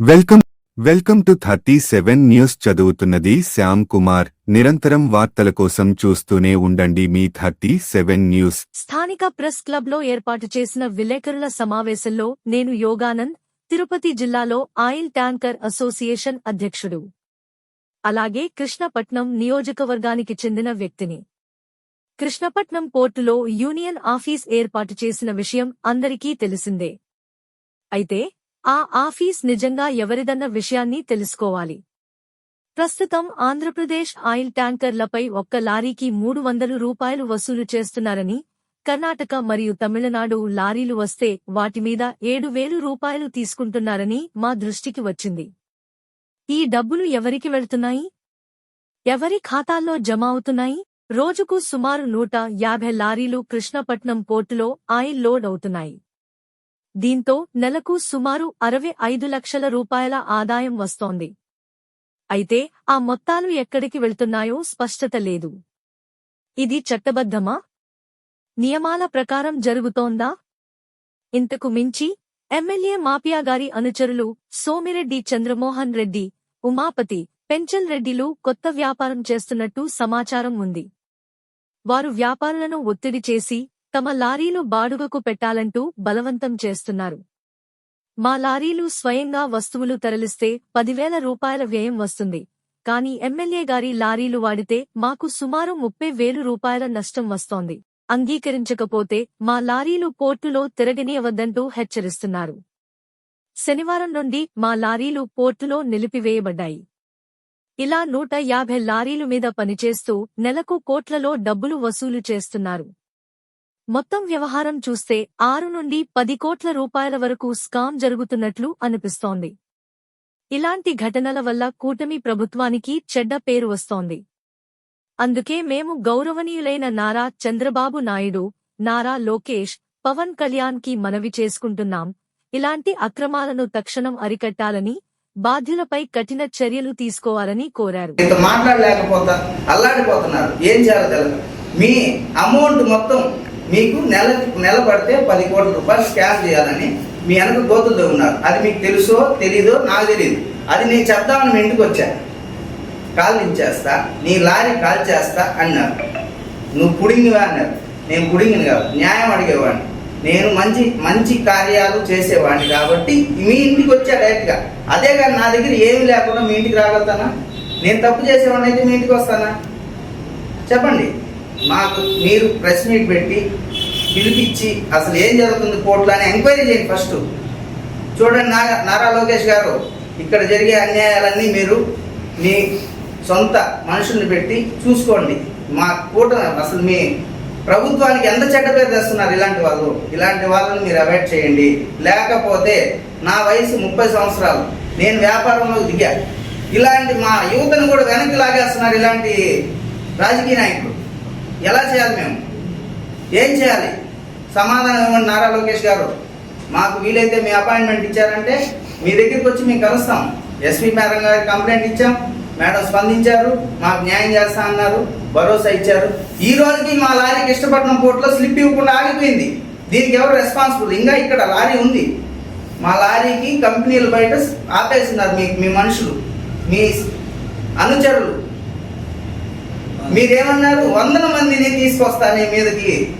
Welcome welcome to thirty seven news చదువుతున్నది శ్యామ్ కుమార్. నిరంతరం వార్తల కోసం చూస్తూనే ఉండండి మీ థర్టీ సెవెన్ న్యూస్. స్థానిక ప్రెస్ క్లబ్లో ఏర్పాటు చేసిన విలేకరుల సమావేశంలో నేను యోగానంద్ తిరుపతి జిల్లాలో ఆయిల్ ట్యాంకర్ అసోసియేషన్ అధ్యక్షుడు. అలాగే కృష్ణపట్నం నియోజకవర్గానికి చెందిన వ్యక్తిని. కృష్ణపట్నం పోర్టులో యూనియన్ ఆఫీస్ ఏర్పాటు చేసిన విషయం అందరికీ తెలిసిందే. అయితే ఆ ఆఫీస్ నిజంగా ఎవరిదన్న విషయాన్ని తెలుసుకోవాలి. ప్రస్తుతం ఆంధ్రప్రదేశ్ ఆయిల్ ట్యాంకర్లపై ఒక్క లారీకి మూడు వందలు రూపాయలు వసూలు చేస్తున్నారని కర్ణాటక మరియు తమిళనాడు లారీలు వస్తే వాటి మీద ఏడు వేలు రూపాయలు తీసుకుంటున్నారని మా దృష్టికి వచ్చింది. ఈ డబ్బులు ఎవరికి వెళ్తున్నాయి? ఎవరి ఖాతాల్లో జమ అవుతున్నాయి? రోజుకు సుమారు నూట యాభై లారీలు కృష్ణపట్నం పోర్టులో ఆయిల్ లోడ్ అవుతున్నాయి. దీంతో నెలకు సుమారు అరవై ఐదు లక్షల రూపాయల ఆదాయం వస్తోంది. అయితే ఆ మొత్తాలు ఎక్కడికి వెళ్తున్నాయో స్పష్టత లేదు. ఇది చట్టబద్ధమా? నియమాల ప్రకారం జరుగుతోందా? ఇంతకు మించి ఎమ్మెల్యే మాఫియా గారి అనుచరులు సోమిరెడ్డి చంద్రమోహన్ రెడ్డి ఉమాపతి పెంచల్ రెడ్డిలు కొత్త వ్యాపారం చేస్తున్నట్టు సమాచారం ఉంది. వారు వ్యాపారులను ఒత్తిడి చేసి తమ లారీలు బాడుగకు పెట్టాలంటూ బలవంతం చేస్తున్నారు. మా లారీలు స్వయంగా వస్తువులు తరలిస్తే పదివేల రూపాయల వ్యయం వస్తుంది. కాని ఎమ్మెల్యే గారి లారీలు వాడితే మాకు సుమారు ముప్పై వేలు రూపాయల నష్టం వస్తోంది. అంగీకరించకపోతే మా లారీలు పోర్టులో తిరగనీయవద్దంటూ హెచ్చరిస్తున్నారు. శనివారం నుండి మా లారీలు పోర్టులో నిలిపివేయబడ్డాయి. ఇలా నూట యాభై లారీలు మీద పనిచేస్తూ నెలకు కోట్లలో డబ్బులు వసూలు చేస్తున్నారు. మొత్తం వ్యవహారం చూస్తే ఆరు నుండి పది కోట్ల రూపాయల వరకు స్కామ్ జరుగుతున్నట్లు అనిపిస్తోంది. ఇలాంటి ఘటనల వల్ల కూటమి ప్రభుత్వానికి చెడ్డ పేరు వస్తోంది. అందుకే మేము గౌరవనీయులైన నారా చంద్రబాబు నాయుడు నారా లోకేష్ పవన్ కళ్యాణ్కి మనవి చేసుకుంటున్నాం. ఇలాంటి అక్రమాలను తక్షణం అరికట్టాలని బాధ్యులపై కఠిన చర్యలు తీసుకోవాలని కోరారు. మాట్లాడలేకపోతా అల్లాడిపోతున్నారు. ఏం చేయాలి మీ అమౌంట్ మొత్తం మీకు నెల నెల పడితే పది కోట్ల రూపాయలు స్కామ్ చేయాలని మీ వెనక గోతులతో ఉన్నారు. అది మీకు తెలుసో తెలీదో నాకు తెలియదు అది నేను చెప్దామని మీ ఇంటికి వచ్చా. కాల్ ఇచ్చేస్తా నీ లారీ కాల్ చేస్తా అన్నారు. నువ్వు పుడింగివా అన్నారు. నేను పుడింగిని కాదు న్యాయం అడిగేవాడిని. నేను మంచి మంచి కార్యాలు చేసేవాడిని కాబట్టి మీ ఇంటికి వచ్చా డైరెక్ట్గా. అదే కానీ నా దగ్గర ఏమి లేకుండా మీ ఇంటికి రాగలుగుతానా? నేను తప్పు చేసేవాడిని అయితే మీ ఇంటికి వస్తానా? చెప్పండి. మాకు మీరు ప్రెస్ మీట్ పెట్టి పిలిపించి అసలు ఏం జరుగుతుంది కోర్టులో అని ఎంక్వైరీ చేయండి ఫస్ట్. చూడండి నారా నారా లోకేష్ గారు ఇక్కడ జరిగే అన్యాయాలన్నీ మీరు మీ సొంత మనుషుల్ని పెట్టి చూసుకోండి. మా కూట అసలు మీ ప్రభుత్వానికి ఎంత చెడ్డ పేరు తెస్తున్నారు ఇలాంటి వాళ్ళు? ఇలాంటి వాళ్ళని మీరు అవాయిడ్ చేయండి. లేకపోతే నా వయసు ముప్పై సంవత్సరాలు. నేను వ్యాపారంలో దిగా. ఇలాంటి మా యువతను కూడా వెనక్కి లాగేస్తున్నారు ఇలాంటి రాజకీయ నాయకులు. ఎలా చేయాలి మేము? ఏం చేయాలి? సమాధానం ఇవ్వండి నారా లోకేష్ గారు. మాకు వీలైతే మీ అపాయింట్మెంట్ ఇచ్చారంటే మీ దగ్గరికి వచ్చి మేము కలుస్తాం. ఎస్పీ మేడం గారి కంప్లైంట్ ఇచ్చాం. మేడం స్పందించారు. మాకు న్యాయం చేస్తా అన్నారు. భరోసా ఇచ్చారు. ఈ రోజుకి మా లారీ కృష్ణపట్నం పోర్టులో స్లిప్ ఇవ్వకుండా ఆగిపోయింది. దీనికి ఎవరు రెస్పాన్సిబుల్ ఇంకా ఇక్కడ లారీ ఉంది. మా లారీకి కంపెనీలు బయట ఆపేస్తున్నారు మీ మీ మనుషులు. మీ అనుచరులు. మీరేమన్నారు? వందల మందిని తీసుకొస్తా నీ మీదకి.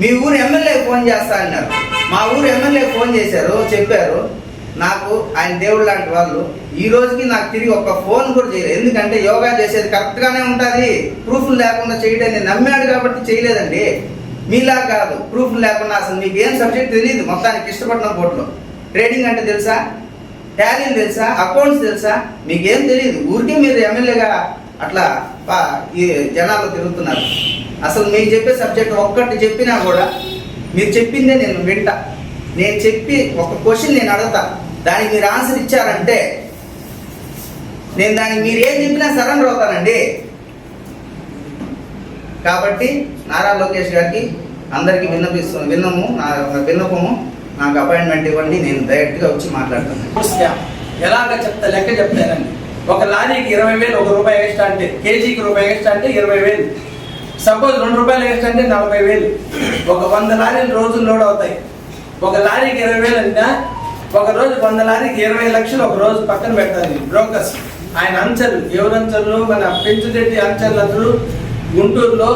మీ ఊరు ఎమ్మెల్యే ఫోన్ చేస్తా అన్నారు. మా ఊరు ఎమ్మెల్యే ఫోన్ చేశారు చెప్పారు. నాకు ఆయన దేవుడు లాంటి వాళ్ళు. ఈ రోజుకి నాకు తిరిగి ఒక ఫోన్ కూడా చేయలేదు. ఎందుకంటే యోగా చేసేది కరెక్ట్గానే ఉంటుంది. ప్రూఫ్లు లేకుండా చేయడం నేను నమ్మాడు కాబట్టి చేయలేదండి. మీలా కాదు. ప్రూఫ్లు లేకుండా అసలు మీకు ఏం సబ్జెక్ట్ తెలియదు మొత్తానికి ఇష్టపడడం బోర్డులో ట్రేడింగ్ అంటే తెలుసా? టాలీలు తెలుసా? అకౌంట్స్ తెలుసా? మీకేం తెలియదు ఊరికే మీరు ఎమ్మెల్యేగా అట్లా పా- ఈ జనాలు తిరుగుతున్నారు. అసలు మీరు చెప్పే సబ్జెక్ట్ ఒక్కటి చెప్పినా కూడా మీరు చెప్పిందే నేను వింటా. నేను చెప్పి ఒక క్వశ్చన్ నేను అడుగుతా. దానికి మీరు ఆన్సర్ ఇచ్చారంటే నేను దానికి మీరు ఏం చెప్పినా సరెండర్ అవుతానండి. కాబట్టి నారా లోకేష్ గారికి అందరికీ విన్నపిస్తు విన్నము నా విన్నపము నాకు అపాయింట్మెంట్ ఇవ్వండి నేను డైరెక్ట్గా వచ్చి మాట్లాడతాను. ఎలాగ చెప్తా లెక్క చెప్తానండి ఒక లారీకి ఇరవై వేలు ఒక రూపాయి ఎక్స్ట్రా అంటే కేజీకి రూపాయి ఎక్స్ట్రా అంటే ఇరవై వేలు. సపోజ్ రెండు రూపాయలు ఎక్స్ట్రా అంటే నలభై వేలు. ఒక వంద లారీలు రోజు లోడ్ అవుతాయి. ఒక లారీకి ఇరవై వేలు అంటే ఒక రోజు వంద లారీకి ఇరవై లక్షలు ఒక రోజు పక్కన పెడతారు బ్రోకర్స్ ఆయన అంచలు ఎవరు అంచలు మన పెంచురెడ్డి అంచలు అందరూ గుంటూరులో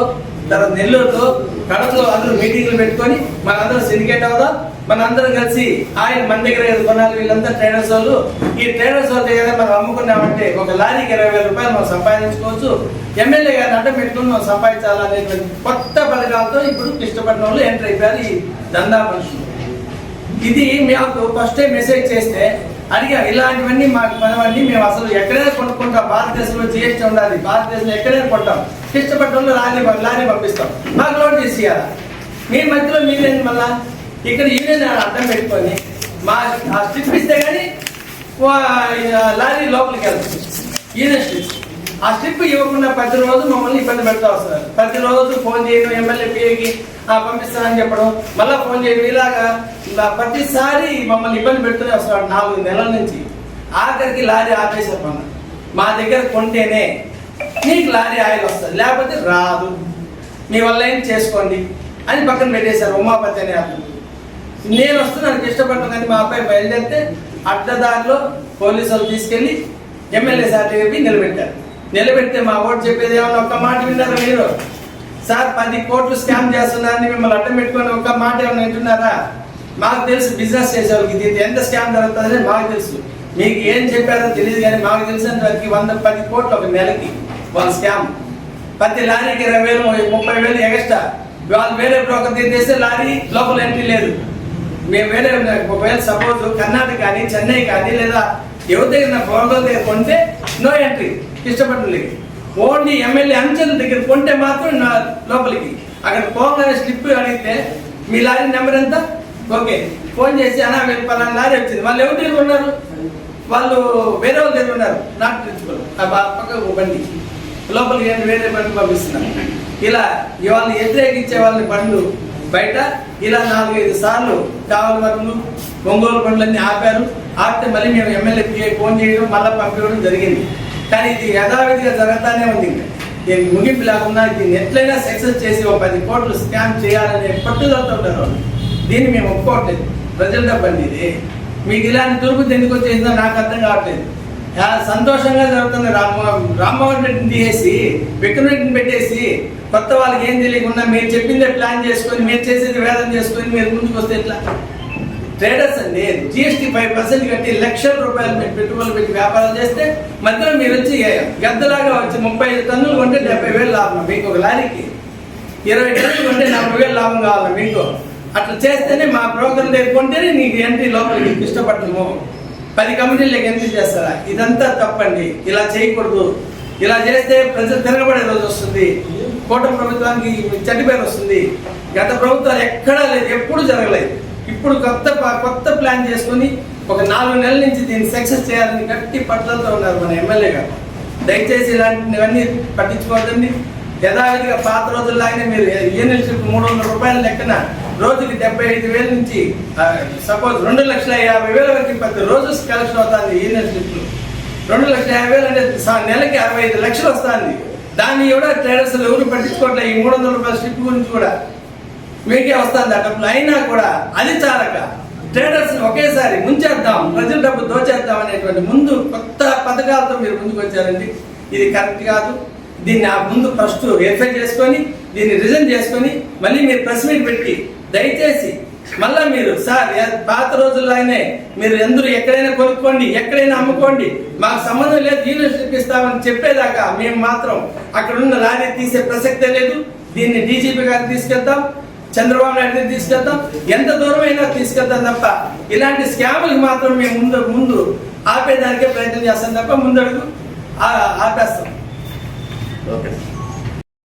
తర్వాత నెల్లూరులో కడపలో అందరూ మీటింగ్లు పెట్టుకొని మనందరం సిండికేట్ అవుదాం. మనందరం కలిసి ఆయన మన దగ్గర కొనాలి వీళ్ళంతా ట్రేడర్స్ వాళ్ళు. ఈ ట్రేడర్స్ వాళ్ళ దగ్గర మనం అమ్ముకున్నామంటే ఒక లారీకి ఇరవై వేల రూపాయలు మనం సంపాదించుకోవచ్చు. ఎమ్మెల్యే గారిని అడ్డం పెట్టుకుని మనం సంపాదించాలనేటువంటి కొత్త పథకాలతో ఇప్పుడు కృష్ణపట్నంలో ఎంటర్ అయిపోయారు ఈ దందా మనుషులు. ఇది మాకు ఫస్ట్ మెసేజ్ చేస్తే అడిగాం ఇలాంటివన్నీ మాకు మనవన్నీ మేము అసలు ఎక్కడైనా కొనుక్కుంటాం. భారతదేశంలో జిఎస్టీ ఉండాలి భారతదేశంలో ఎక్కడైనా కొంటాం. ఇష్టపడ్డంలో లారీ లారీ పంపిస్తాం. మాకు లోన్ తీసి మీ మధ్యలో మీరేంటి మళ్ళా? ఇక్కడ యూనియన్ అడ్డం పెట్టుకొని మా ఆ స్ట్రిప్ ఇస్తే కానీ లారీ లోపలికి వెళ్తుంది. Union strip. ఆ స్ట్రిప్ ఇవ్వకుండా ప్రతి రోజు మమ్మల్ని ఇబ్బంది పెడతా వస్తారు. ప్రతి రోజు ఫోన్ చేయడం ఎమ్మెల్యే పిఏకి పంపిస్తానని చెప్పడం మళ్ళీ ఫోన్ చేయడం ఇలాగా ప్రతిసారి మమ్మల్ని ఇబ్బంది పెడుతూనే వస్తున్నాడు నాలుగు నెలల నుంచి. ఆఖరికి లారీ ఆపేశారు మన మా దగ్గర కొంటేనే నీకు లారీ ఆయిల్ వస్తుంది లేకపోతే రాదు. మీ వల్ల ఏం చేసుకోండి అని పక్కన పెట్టేశారు ఉమాపతి అనే అతను. నేను వస్తున్నాను ఇష్టపడటం కానీ మా అబ్బాయి బయలుదేరితే అడ్డదారిలో పోలీసులు వాళ్ళు తీసుకెళ్ళి ఎమ్మెల్యే సర్టిఫికేట్ నిలబెట్టారు. నిలబెడితే మా ఓటు చెప్పేది ఏమన్నా ఒక్క మాట విన్నారా మీరు? సార్ పది కోట్లు స్కామ్ చేస్తున్నారని మిమ్మల్ని అడ్డం పెట్టుకొని ఒక్క మాట ఏమైనా వింటున్నారా? మాకు తెలుసు బిజినెస్ చేసేవాళ్ళకి ఇది ఎంత స్కామ్ జరుగుతుందని మాకు తెలుసు. మీకు ఏం చెప్పారో తెలియదు కానీ మాకు తెలిసినంత వరకు వంద పది కోట్లు ఒక నెలకి వాళ్ళ స్కామ్. ప్రతి లారీకి ఇరవై వేలు ముప్పై వేలు ఎగస్ట్రా వాళ్ళు వేరే బ్రోకర్ తీసేస్తే లారీ లోపల ఎంట్రీ లేదు. మేము వేరే ఒకవేళ సపోజ్ కర్ణాటక కానీ చెన్నై కానీ లేదా ఎవరి దగ్గర బ్రోకర్ దగ్గర కొంటే నో ఎంట్రీ ఇష్టపడలేదు ఓన్లీ ఎమ్మెల్యే అంచెల దగ్గర కొంటే మాత్రం నా లోపలికి. అక్కడ పోగానే స్లిప్ అడిగితే మీ లారీ నెంబర్ ఎంత? ఓకే. ఫోన్ చేసి అనా వీళ్ళు పలానా లారీ వచ్చింది. వాళ్ళు ఎవరి దగ్గర ఉన్నారు? వాళ్ళు వేరే వాళ్ళ దగ్గర ఉన్నారు. నాకు ప్రిన్సిపల్ ఆ పక్కకు బండి. లోపలికి వేరే బండి పంపిస్తున్నారు ఇలా వాళ్ళని వ్యతిరేకించే వాళ్ళని బండ్లు బయట ఇలా నాలుగైదు సార్లు కావల బండ్లు ఒంగోలు పనులన్నీ ఆపారు. ఆపితే మళ్ళీ మేము ఎమ్మెల్యే ఫోన్ చేయడం మళ్ళీ పంపించడం జరిగింది. కానీ ఇది యథావిధిగా జరుగుతానే ఉంది. ఇంకా దీనికి ముగింపు లేకుండా దీన్ని ఎట్లయినా సక్సెస్ చేసి ఒక పది కోట్లు స్కామ్ చేయాలనే పట్టుదలతో ఉంటారు వాళ్ళు. దీన్ని మేము ఒప్పుకోవట్లేదు. ప్రజల డబ్బండి ఇది మీకు ఇలాంటి దుర్బుద్ధి ఎందుకు వచ్చేసిందో నాకు అర్థం కావట్లేదు. సంతోషంగా జరుగుతుంది. రామ్మోహన్ రామ్మోహన్ రెడ్డిని తీసేసి విక్రమ్ రెడ్డిని పెట్టేసి కొత్త వాళ్ళకి ఏం తెలియకుండా మీరు చెప్పిందే ప్లాన్ చేసుకొని మీరు చేసేది వేదం చేసుకొని మీరు ముందుకు వస్తే ఎట్లా? ట్రేడర్స్ అండి జిఎస్టీ ఫైవ్ పర్సెంట్ కట్టి లక్షల రూపాయలు మీరు పెట్టుబడులు పెట్టి వ్యాపారం చేస్తే మధ్యలో మీరు వచ్చి గద్దలాగా వచ్చి ముప్పై ఐదు టన్నులు కొంటే డెబ్బై వేలు లాభం మీకు ఒక లారీకి. ఇరవై టన్నులు కొంటే నలభై వేలు లాభం కావాలి మీకు. అట్లా చేస్తేనే మా బ్రోకర్ దగ్గర కొంటేనే నీకు ఎంట్రీ లోపలికి ఇష్టపడము పది కంపెనీలకు ఎంట్రీ చేస్తారా ఇదంతా తప్పండి. ఇలా చేయకూడదు. ఇలా చేస్తే ప్రజలు తిరగబడే రోజు వస్తుంది. కూటమి ప్రభుత్వానికి చెడ్డ పేరు వస్తుంది. గత ప్రభుత్వాలు ఎక్కడా లేదు ఎప్పుడు జరగలేదు. ఇప్పుడు కొత్త ప- కొత్త ప్లాన్ చేసుకొని ఒక నాలుగు నెలల నుంచి దీన్ని సక్సెస్ చేయాలని గట్టి పట్లతో ఉన్నారు మన ఎమ్మెల్యే గారు. దయచేసి ఇలాంటివన్నీ పట్టించుకోవద్దండి. యథావిధిగా పాత రోజుల్లాగానే మీరు యూనివర్సిటీ మూడు వందల రూపాయల లెక్కన రోజుకి డెబ్బై ఐదు వేల నుంచి సపోజ్ రెండు లక్షల యాభై వేల వరకు ప్రతి రోజు కలెక్షన్ అవుతుంది యూనివర్సిటీలో రెండు లక్షల యాభై వేలు అంటే నెలకి అరవై ఐదు లక్షలు వస్తుంది. దాన్ని కూడా ట్రేడర్స్ ఎవరు పట్టించుకోవట్లే ఈ మూడు వందల రూపాయల స్లిప్ గురించి కూడా. మీకే వస్తుంది ఆ డబ్బులు. అయినా కూడా అది చాలక ట్రేడర్స్ ఒకేసారి ముంచేద్దాం ప్రజల డబ్బు దోచేద్దాం అనేటువంటి ముందు కొత్త పథకాలతో మీరు ముందుకు వచ్చారండి ఇది కరెక్ట్ కాదు. దీన్ని ఆ ముందు ఫస్ట్ వెరిఫై చేసుకొని దీన్ని రిజన్ చేసుకొని మళ్ళీ మీరు ప్రెస్ మీట్ పెట్టి దయచేసి మళ్ళా మీరు సార్ పాత పాత రోజుల్లోనే మీరు ఎందరూ ఎక్కడైనా కొనుక్కోండి ఎక్కడైనా అమ్ముకోండి మాకు సంబంధం లేదు యూనివర్సిటీకి ఇస్తామని చెప్పేదాకా మేము మాత్రం అక్కడ ఉన్న లారీ తీసే ప్రసక్తే లేదు. దీన్ని డీజీపీ గారికి తీసుకెళ్తాం చంద్రబాబు నాయుడు తీసుకెళ్తాం ఎంత దూరమైనా తీసుకెళ్తాం తప్ప ఇలాంటి స్కాములకు మాత్రం మేము ముందు ముందు ఆపేదానికే ప్రయత్నం చేస్తాం తప్ప ముందడుగు ఆ- ఆపేస్తాం. ఓకే